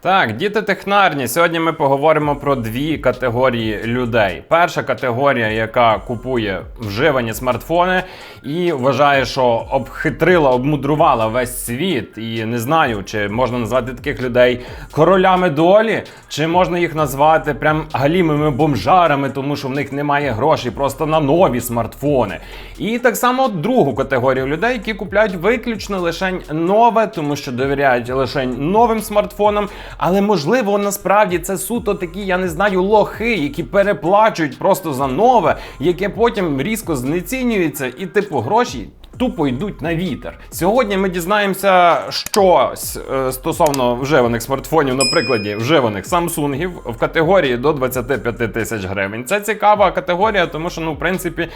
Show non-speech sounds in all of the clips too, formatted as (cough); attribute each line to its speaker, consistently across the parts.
Speaker 1: Так, діти технарні. Сьогодні ми поговоримо про дві категорії людей. Перша категорія, яка купує вживані смартфони і вважає, що обхитрила, обмудрувала весь світ. І не знаю, чи можна назвати таких людей королями долі, чи можна їх назвати прям галімими бомжарами, тому що в них немає грошей просто на нові смартфони. І так само другу категорію людей, які купляють виключно лише нове, тому що довіряють лише новим смартфонам. Але можливо, насправді це суто такі, я не знаю, лохи, які переплачують просто за нове, яке потім різко знецінюється, і типу гроші. Тупо йдуть на вітер. Сьогодні ми дізнаємося щось е, стосовно вживаних смартфонів, на прикладі вживаних Самсунгів в категорії до 25 тисяч гривень. Це цікава категорія, тому що ну, в принципі,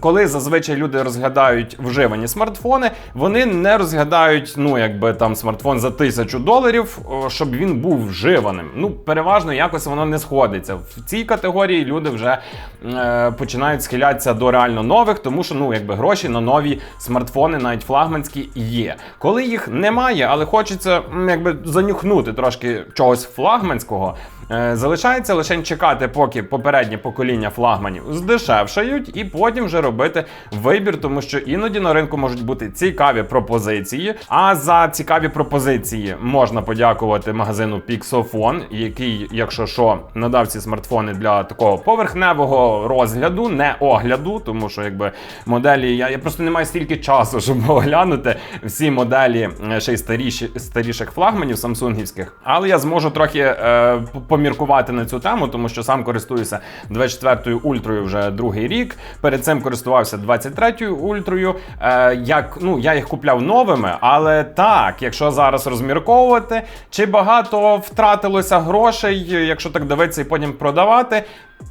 Speaker 1: коли зазвичай люди розглядають вживані смартфони, вони не розглядають ну, якби там смартфон за тисячу доларів, щоб він був вживаним. Ну, переважно якось воно не сходиться. В цій категорії люди вже е, починають схилятися до реально нових, тому що ну, якби гроші на нові навіть флагманські, є. Коли їх немає, але хочеться якби занюхнути трошки чогось флагманського. е, Залишається лише чекати, поки попереднє покоління флагманів здешевшають, і потім вже робити вибір, тому що іноді на ринку можуть бути цікаві пропозиції. А за цікаві пропозиції можна подякувати магазину Pixofon, який, якщо що, надав ці смартфони для такого поверхневого розгляду, не огляду, тому що якби моделі я, я просто не маю стільки часу, щоб оглянути всі моделі е, ще й старіші старіших флагманів самсунгівських. Але я зможу трохи е, поміркувати на цю тему, тому що сам користуюся 24-ю ультрою вже другий рік. Перед цим користувався 23-ю ультрою. Е, як ну я їх купляв новими, але так, якщо зараз розмірковувати, чи багато втратилося грошей, якщо так дивитися і потім продавати.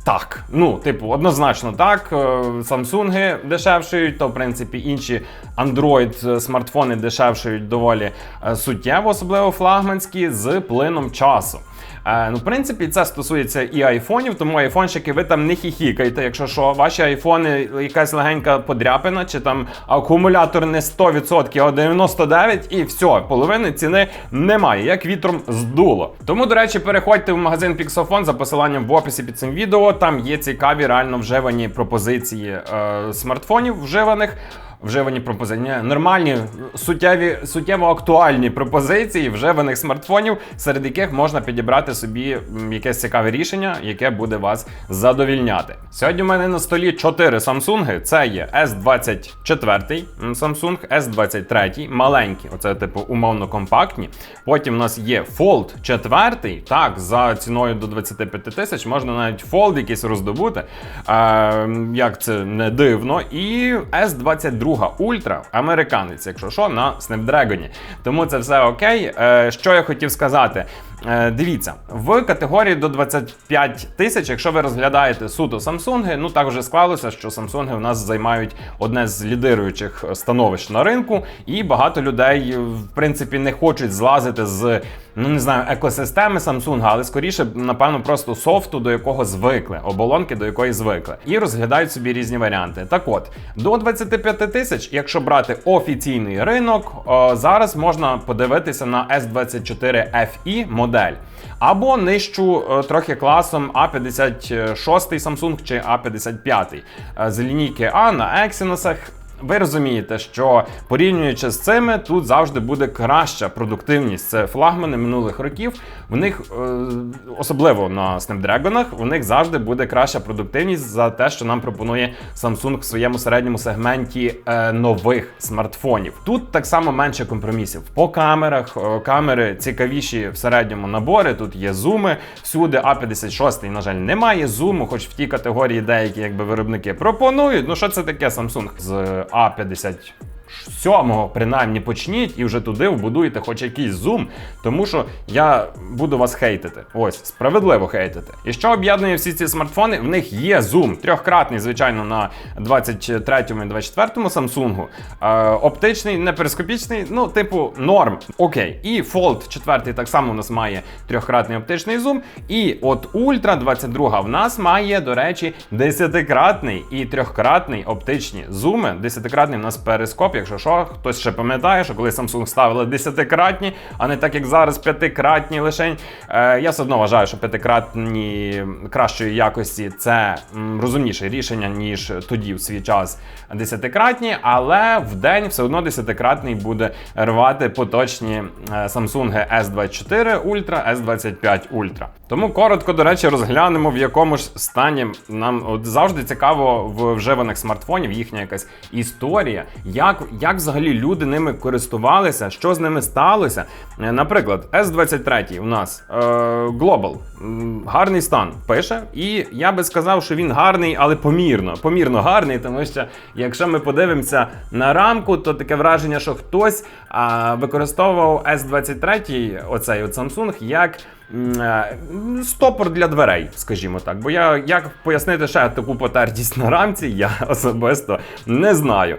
Speaker 1: Так, ну, типу, однозначно так. Е, Самсунги дешевшують, то в принципі інші Android смартфони дешевшують доволі е, суттєво, особливо флагманські, з плином часу. Е, ну, в принципі, це стосується і айфонів, тому айфончики ви там не хіхікайте. Якщо що, ваші айфони якась легенька подряпина, чи там акумулятор не 100%, а 99%, і все, половини ціни немає, як вітром здуло. Тому, до речі, переходьте в магазин Pixofon за посиланням в описі під цим відео. Там є цікаві реально вживані пропозиції е, смартфонів вживаних. Вживані пропозиції, нормальні, суттєві, суттєво актуальні пропозиції вживаних смартфонів, серед яких можна підібрати собі якесь цікаве рішення, яке буде вас задовільняти. Сьогодні в мене на столі 4 Samsung. Це є S24 м, Samsung, S23, маленькі, оце типу умовно компактні. Потім у нас є Fold 4, так, за ціною до 25 тисяч можна навіть Fold якийсь роздобути. Е, як це не дивно. І S22 Ultra, американець, якщо що, на Snapdragon. Тому це все окей. Е, що я хотів сказати? Е, Дивіться, в категорії до 25 тисяч, якщо ви розглядаєте суто Samsung, ну так вже склалося, що Samsung у нас займають одне з лідируючих становищ на ринку, і багато людей, в принципі, не хочуть злазити з. Ну, не знаю, екосистеми Samsung, але скоріше, напевно, просто софту, до якого звикли, оболонки, до якої звикли, і розглядають собі різні варіанти. Так от, до 25 тисяч, якщо брати офіційний ринок, о, зараз можна подивитися на S24 FE модель. Або нижчу е, трохи класом A56 Samsung чи A55 е, з лінійки А на Exynos. Ви розумієте, що порівнюючи з цими, тут завжди буде краща продуктивність. Це флагмани минулих років. В них, е, особливо на Snapdragon, в них завжди буде краща продуктивність за те, що нам пропонує Samsung в своєму середньому сегменті е, нових смартфонів. Тут так само менше компромісів. По камерах е, камери цікавіші в середньому набори. Тут є зуми. Всюди А56, на жаль, немає зуму, хоч в тій категорії деякі якби виробники пропонують. Ну що це таке Samsung з А50? Сьомого, принаймні, почніть і вже туди вбудуєте хоч якийсь зум, тому що я буду вас хейтити. Ось, справедливо хейтити. І що об'єднує всі ці смартфони? В них є зум, трьохкратний, звичайно, на 23-му і 24-му Samsung. Е, оптичний, не перископічний, ну, типу, норм. Окей. І Fold 4 так само у нас має трьохкратний оптичний зум. І от Ultra 22 в нас має, до речі, десятикратний і трьохкратний оптичні зуми. Десятикратний у нас перископ якщо що, хтось ще пам'ятає, що коли Samsung ставили десятикратні, а не так як зараз п'ятикратні лишень. Е, я все одно вважаю, що п'ятикратні кращої якості це м, розумніше рішення, ніж тоді в свій час десятикратні, але в день все одно десятикратний буде рвати поточні е, Samsung S24 Ultra, S25 Ultra. Тому коротко, до речі, розглянемо, в якому ж стані нам от завжди цікаво в вживаних смартфонів їхня якась історія, як, як взагалі люди ними користувалися, що з ними сталося. Е, Наприклад, S23 у нас е, Global, гарний стан пише, і я би сказав, що він гарний, але помірно. Помірно гарний, тому що якщо ми подивимося на рамку, то таке враження, що хтось а, використовував S23, оцей от Samsung, як е, стопор для дверей, скажімо так. Бо я як пояснити ще таку потертість на рамці, я (laughs) особисто не знаю.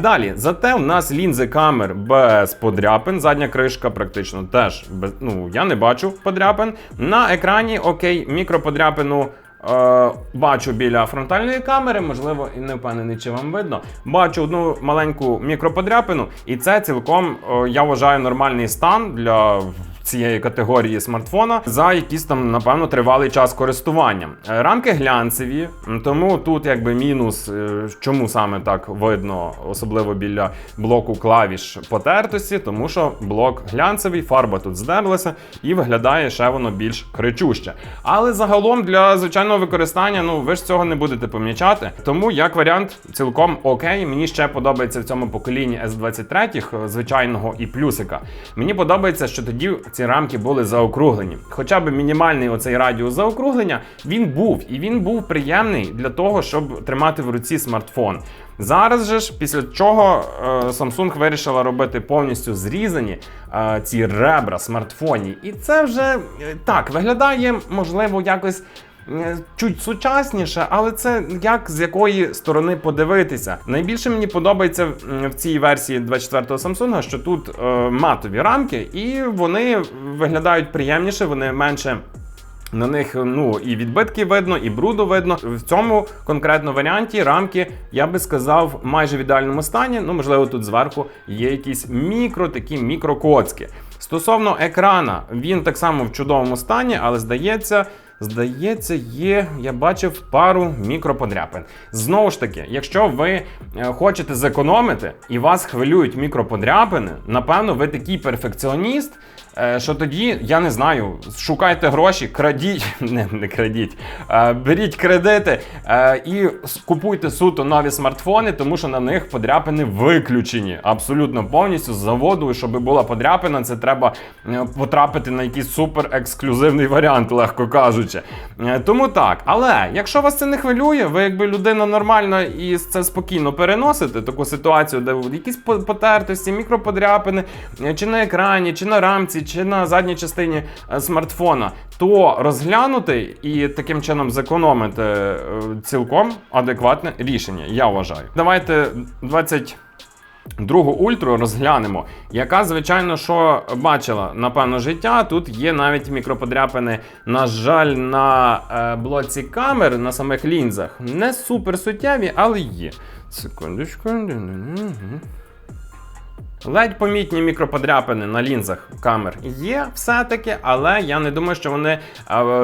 Speaker 1: Далі, зате у нас лінзи камер без подряпин, задня кришка практично теж без. Ну я не бачу подряпин. На екрані окей, мікроподряпину. Е, бачу біля фронтальної камери, можливо, і не впевнений, чи вам видно. Бачу одну маленьку мікроподряпину, і це цілком е, я вважаю нормальний стан для цієї категорії смартфона за якийсь там, напевно, тривалий час користування. Е, Рамки глянцеві, тому тут якби мінус, е, чому саме так видно, особливо біля блоку клавіш потертості, тому що блок глянцевий, фарба тут здерлася і виглядає ще воно більш кричуще. Але загалом для звичайного використання, ну ви ж цього не будете помічати. Тому як варіант цілком окей. Мені ще подобається в цьому поколінні S23 е, звичайного і плюсика. Мені подобається, що тоді ці рамки були заокруглені. Хоча б мінімальний оцей радіус заокруглення він був, і він був приємний для того, щоб тримати в руці смартфон. Зараз же ж, після чого е, Samsung вирішила робити повністю зрізані е, ці ребра смартфоні. І це вже е, так виглядає, можливо, якось. Е, Чуть сучасніше, але це як з якої сторони подивитися. Найбільше мені подобається в цій версії 24-го Samsung, що тут е, матові рамки, і вони виглядають приємніше, вони менше на них ну і відбитки видно, і бруду видно. В цьому конкретно варіанті рамки, я би сказав, майже в ідеальному стані. Ну, можливо, тут зверху є якісь мікро, такі мікрокоцки. Стосовно екрана, він так само в чудовому стані, але здається. Здається, є, я бачив пару мікроподряпин. Знову ж таки, якщо ви е, хочете зекономити і вас хвилюють мікроподряпини, напевно, ви такий перфекціоніст, що тоді, я не знаю, шукайте гроші, крадіть, (laughs) не, не крадіть, е, беріть кредити е, і купуйте суто нові смартфони, тому що на них подряпини виключені абсолютно повністю з заводу. І щоб була подряпина, це треба е, потрапити на якийсь супер ексклюзивний варіант, легко кажучи. Е, Тому так. Але якщо вас це не хвилює, ви якби людина нормальна і це спокійно переносите, таку ситуацію, де якісь потертості, мікроподряпини, е, чи на екрані, чи на рамці, чи на задній частині е, смартфона, то розглянути і таким чином зекономити е, цілком адекватне рішення, я вважаю. Давайте 20. Другу ультру розглянемо, яка, звичайно, що бачила напевно життя. Тут є навіть мікроподряпини, на жаль, на е, блоці камер, на самих лінзах. Не супер суттєві, але є. Секундочку. Ледь помітні мікроподряпини на лінзах камер є все-таки, але я не думаю, що вони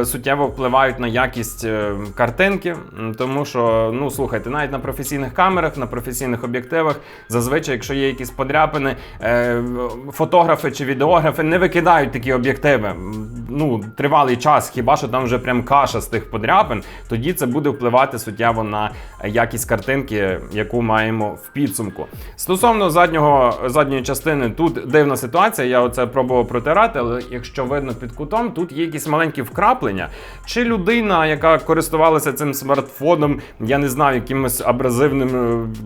Speaker 1: суттєво впливають на якість е, картинки. Тому що, ну слухайте, навіть на професійних камерах, на професійних об'єктивах, зазвичай, якщо є якісь подряпини, е, фотографи чи відеографи не викидають такі об'єктиви. Ну, тривалий час, хіба що там вже прям каша з тих подряпин, тоді це буде впливати суттєво на якість картинки, яку маємо в підсумку. Стосовно заднього заднього задньої частини, тут дивна ситуація. Я оце пробував протирати, але якщо видно під кутом, тут є якісь маленькі вкраплення. Чи людина, яка користувалася цим смартфоном, я не знаю, якимось абразивним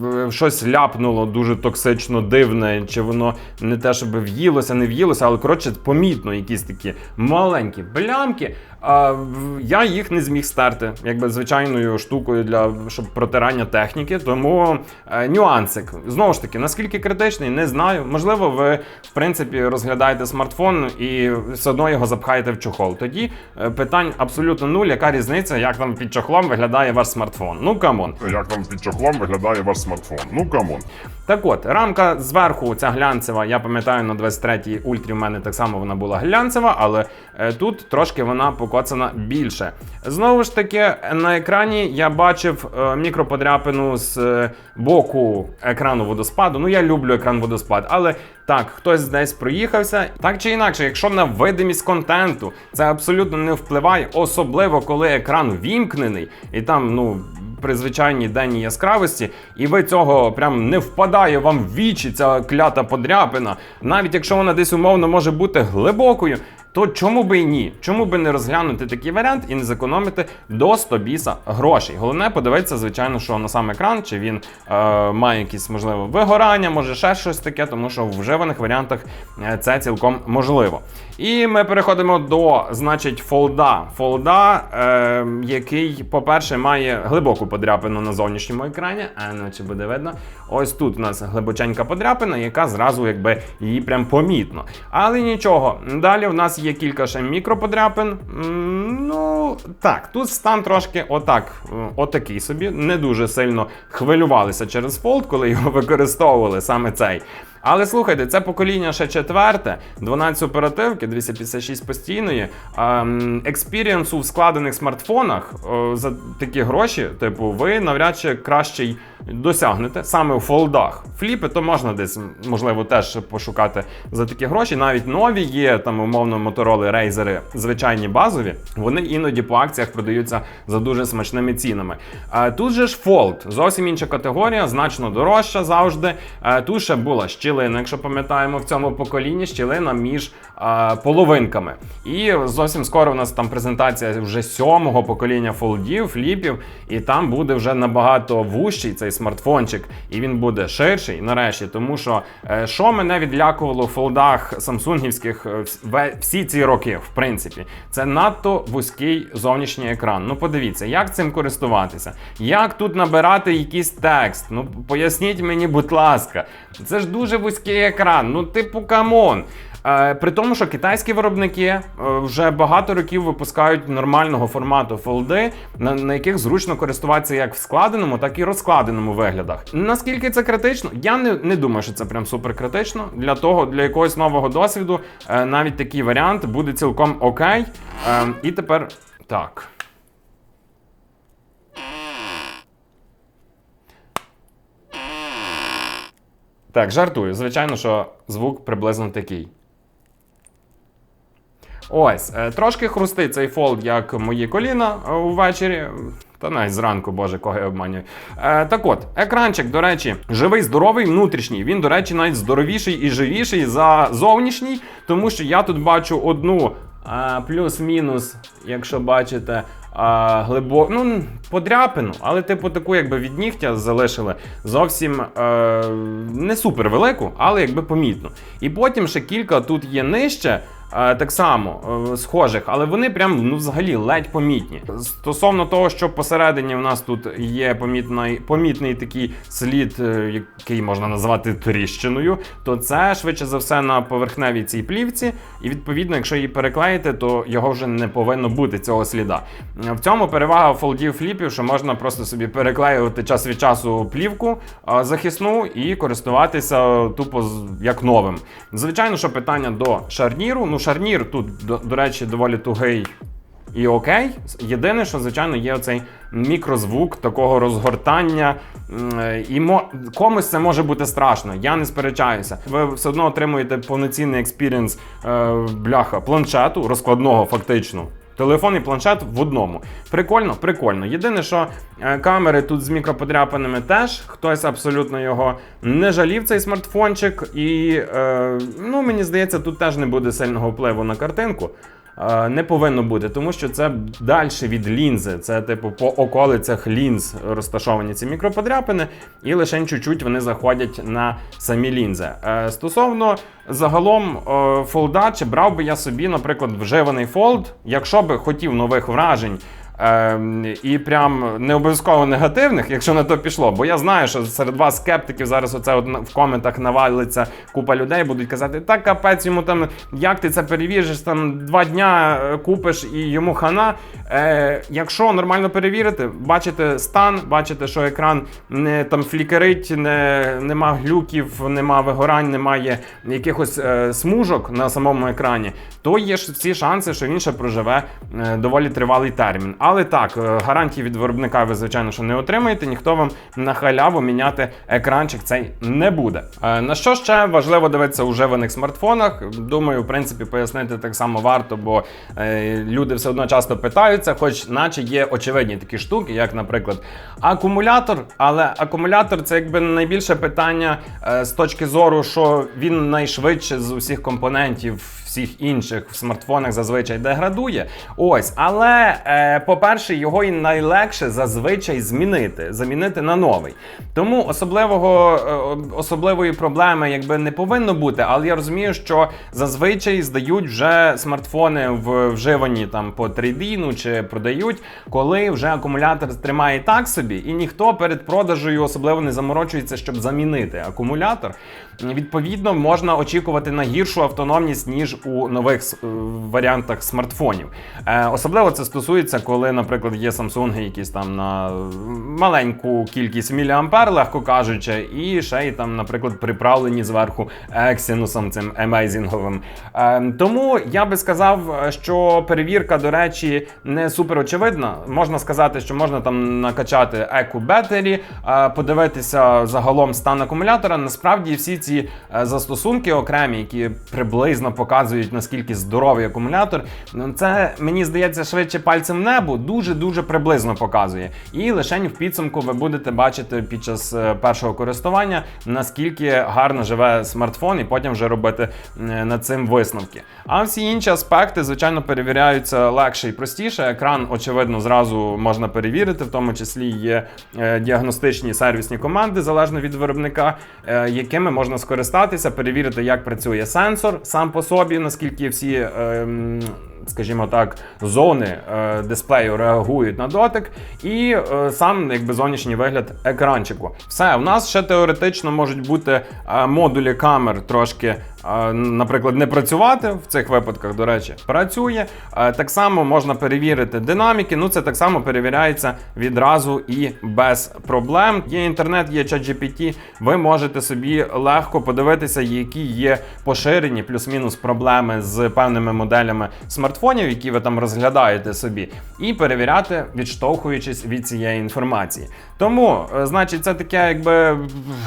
Speaker 1: е, е, щось ляпнуло дуже токсично дивне, чи воно не те, щоб в'їлося, не в'їлося, але коротше, помітно якісь такі маленькі блямки. А, я їх не зміг стерти, якби звичайною штукою для щоб протирання техніки. Тому е, нюансик. Знову ж таки, наскільки критичний, не знаю. Знаю. Можливо, ви в принципі розглядаєте смартфон і все одно його запхаєте в чохол. Тоді е, питань абсолютно нуль. Яка різниця, як там під чохлом виглядає ваш смартфон? Ну камон.
Speaker 2: Як там під чохлом виглядає ваш смартфон? Ну камон.
Speaker 1: Так от, рамка зверху, ця глянцева, я пам'ятаю, на 23-й ультрі в мене так само вона була глянцева, але е, тут трошки вона покоцана більше. Знову ж таки, на екрані я бачив е, мікроподряпину з боку екрану водоспаду. Ну, я люблю екран водоспад, але так, хтось десь проїхався. Так чи інакше, якщо на видимість контенту це абсолютно не впливає, особливо коли екран вімкнений, і там, ну при звичайній денній яскравості, і ви цього прям не впадає вам в вічі ця клята подряпина, навіть якщо вона десь умовно може бути глибокою. То чому би і ні? Чому би не розглянути такий варіант і не зекономити до 100 біса грошей? Головне подивитися, звичайно, що на сам екран, чи він е, має якісь можливо вигорання, може ще щось таке, тому що в вживаних варіантах е, це цілком можливо. І ми переходимо до, значить, фолда. Фолда, е, який, по-перше, має глибоку подряпину на зовнішньому екрані. А ну чи буде видно? Ось тут у нас глибоченька подряпина, яка зразу якби її прям помітно. Але нічого, далі в нас є кілька ще мікроподряпин. Ну так, тут стан трошки отак, отакий собі. Не дуже сильно хвилювалися через фолд, коли його використовували саме цей. Але слухайте, це покоління ще четверте, 12 оперативки, 256 постійної. Експірієнсу в складених смартфонах е, за такі гроші, типу, ви навряд чи краще й досягнете саме у фолдах. Фліпи то можна десь, можливо, теж пошукати за такі гроші. Навіть нові є там, умовно, мотороли, рейзери, звичайні базові. Вони іноді по акціях продаються за дуже смачними цінами. Тут же ж фолд, зовсім інша категорія, значно дорожча завжди. Тут ще була щілина, якщо пам'ятаємо, в цьому поколінні щілина між а, половинками. І зовсім скоро у нас там презентація вже сьомого покоління фолдів, фліпів, і там буде вже набагато вущий цей смартфончик, і він буде ширший нарешті, тому що е, що мене відлякувало в фолдах самсунгівських е, всі ці роки, в принципі, це надто вузький зовнішній екран. Ну подивіться, як цим користуватися, як тут набирати якийсь текст. Ну поясніть мені, будь ласка, це ж дуже вузький екран. Ну, типу, камон. Е, При тому, що китайські виробники е, вже багато років випускають нормального формату фолди, на, на яких зручно користуватися як в складеному, так і розкладеному виглядах. Наскільки це критично? Я не, не думаю, що це прям супер критично. Для того, для якогось нового досвіду, е, навіть такий варіант буде цілком окей. І тепер так. Так, жартую. Звичайно, що звук приблизно такий. Ось, е, трошки хрустить цей фолд, як мої коліна е, увечері. Та навіть зранку, боже, кого я обманюю. Е, так от, екранчик, до речі, живий, здоровий, внутрішній. Він, до речі, навіть здоровіший і живіший за зовнішній, тому що я тут бачу одну е, плюс-мінус, якщо бачите, а, глибо... ну, подряпину, але типу таку, якби від нігтя залишили зовсім е, не супер велику, але якби помітно. І потім ще кілька тут є нижче. Е, Так само е, схожих, але вони прям ну взагалі ледь помітні. Стосовно того, що посередині в нас тут є помітний, помітний такий слід, е, який можна назвати тріщиною, то це швидше за все на поверхневій цій плівці. І відповідно, якщо її переклеїти, то його вже не повинно бути цього сліда. В цьому перевага фолдів фліпів, що можна просто собі переклеювати час від часу плівку захисну і користуватися тупо як новим. Звичайно, що питання до шарніру. Ну, шарнір тут, до, до речі, доволі тугий. І окей, єдине, що звичайно є оцей мікрозвук такого розгортання, і мо... комусь це може бути страшно. Я не сперечаюся. Ви все одно отримуєте повноцінний експірієнс е, бляха планшету, розкладного фактично. Телефон і планшет в одному. Прикольно, прикольно. Єдине, що е, камери тут з мікроподряпинами теж хтось абсолютно його не жалів, цей смартфончик. І е, ну, мені здається, тут теж не буде сильного впливу на картинку. Е, Не повинно бути, тому що це далі від лінзи. Це, типу, по околицях лінз розташовані ці мікроподряпини, і лише чуть-чуть вони заходять на самі лінзи. Е, Стосовно загалом е, фолда, чи брав би я собі, наприклад, вживаний фолд, якщо би хотів нових вражень. Ем, і прям не обов'язково негативних, якщо на то пішло. Бо я знаю, що серед вас скептиків зараз оце в коментах навалиться купа людей, будуть казати, та капець йому там, як ти це перевіриш, там два дня е, купиш і йому хана. Е, якщо нормально перевірити, бачите стан, бачите, що екран не там флікерить, не, нема глюків, нема вигорань, немає якихось е, смужок на самому екрані, то є ж всі шанси, що він ще проживе е, доволі тривалий термін. Але так, е, гарантії від виробника ви, звичайно, що не отримаєте, ніхто вам на халяву міняти екранчик цей не буде. Е, на що ще важливо дивитися у вживаних смартфонах? Думаю, в принципі, пояснити так само варто, бо е, люди все одно часто питаються, хоч наче є очевидні такі штуки, як, наприклад, акумулятор. Але акумулятор це якби найбільше питання з точки зору, що він найшвидше з усіх компонентів. Всіх інших в смартфонах зазвичай деградує. Ось, але е, по-перше, його і найлегше зазвичай змінити, замінити на новий. Тому особливого е, особливої проблеми якби не повинно бути. Але я розумію, що зазвичай здають вже смартфони в вживані там по трейдіну чи продають, коли вже акумулятор тримає так собі, і ніхто перед продажею особливо не заморочується, щоб замінити акумулятор. Відповідно, можна очікувати на гіршу автономність ніж у нових е, варіантах смартфонів. Е, особливо це стосується, коли, наприклад, є Samsung якісь там на маленьку кількість міліампер, легко кажучи, і ще й там, наприклад, приправлені зверху Exynosом цим емейзінговим. Е, тому я би сказав, що перевірка, до речі, не супер очевидна. Можна сказати, що можна там накачати Eco Battery, подивитися загалом стан акумулятора. Насправді всі ці застосунки окремі, які приблизно показують наскільки здоровий акумулятор, ну, це мені здається швидше пальцем небо, дуже дуже приблизно показує. І лише в підсумку ви будете бачити під час е, першого користування, наскільки гарно живе смартфон, і потім вже робити е, над цим висновки. А всі інші аспекти, звичайно, перевіряються легше і простіше. Екран, очевидно, зразу можна перевірити, в тому числі є е, діагностичні сервісні команди залежно від виробника, якими можна скористатися, перевірити, як працює сенсор сам по собі, наскільки всі. е, Скажімо так, зони е, дисплею реагують на дотик, і е, сам якби зовнішній вигляд екранчику. Все, у нас ще теоретично можуть бути е, модулі камер трошки, наприклад, не працювати в цих випадках, до речі, працює. Так само можна перевірити динаміки. Ну це так само перевіряється відразу і без проблем. Є інтернет, є ChatGPT, Ви можете собі легко подивитися, які є поширені плюс-мінус проблеми з певними моделями смартфонів, які ви там розглядаєте собі, і перевіряти, відштовхуючись від цієї інформації. Тому, е, значить, це таке, якби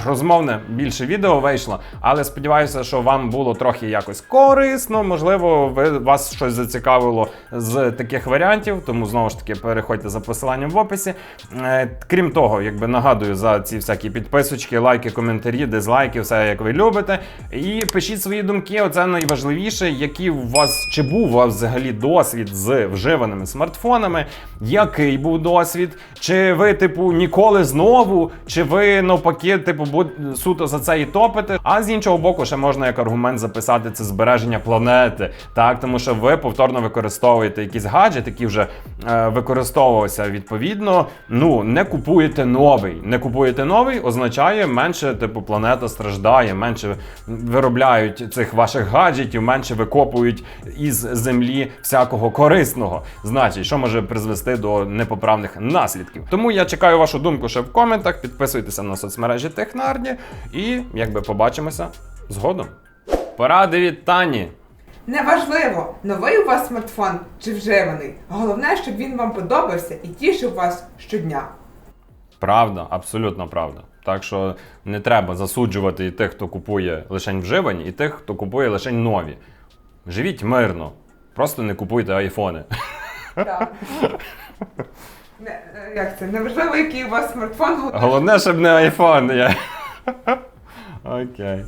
Speaker 1: розмовне більше відео вийшло, але сподіваюся, що вам було трохи якось корисно. Можливо, ви вас щось зацікавило з таких варіантів. Тому знову ж таки переходьте за посиланням в описі. Е, Крім того, якби нагадую за ці всякі підписочки, лайки, коментарі, дизлайки, все як ви любите. І пишіть свої думки. Оце найважливіше, який у вас чи був у вас взагалі досвід з вживаними смартфонами, який був досвід, чи ви, типу, ніколи знову, чи ви навпаки, типу, буд- суто за це і топите. А з іншого боку, ще можна як аргумент записати це збереження планети, так тому що ви повторно використовуєте якийсь гаджет, який вже е, використовувався відповідно. Ну не купуєте новий. Не купуєте новий, означає менше, типу, планета страждає, менше виробляють цих ваших гаджетів, менше викопують із землі всякого корисного. Значить, що може призвести до непоправних наслідків. Тому я чекаю вашу думку ще в коментах. Підписуйтеся на соцмережі Технарні і якби побачимося згодом. Поради від Тані.
Speaker 3: Неважливо, новий у вас смартфон чи вживаний. Головне, щоб він вам подобався і тішив вас щодня.
Speaker 1: Правда, абсолютно правда. Так що не треба засуджувати і тих, хто купує лише вживані, і тих, хто купує лише нові. Живіть мирно, просто не купуйте айфони.
Speaker 3: Так. Не, е, як це? Неважливо, який у вас смартфон, головне,
Speaker 1: Головне, щоб не айфон. Я... (laughs) Окей.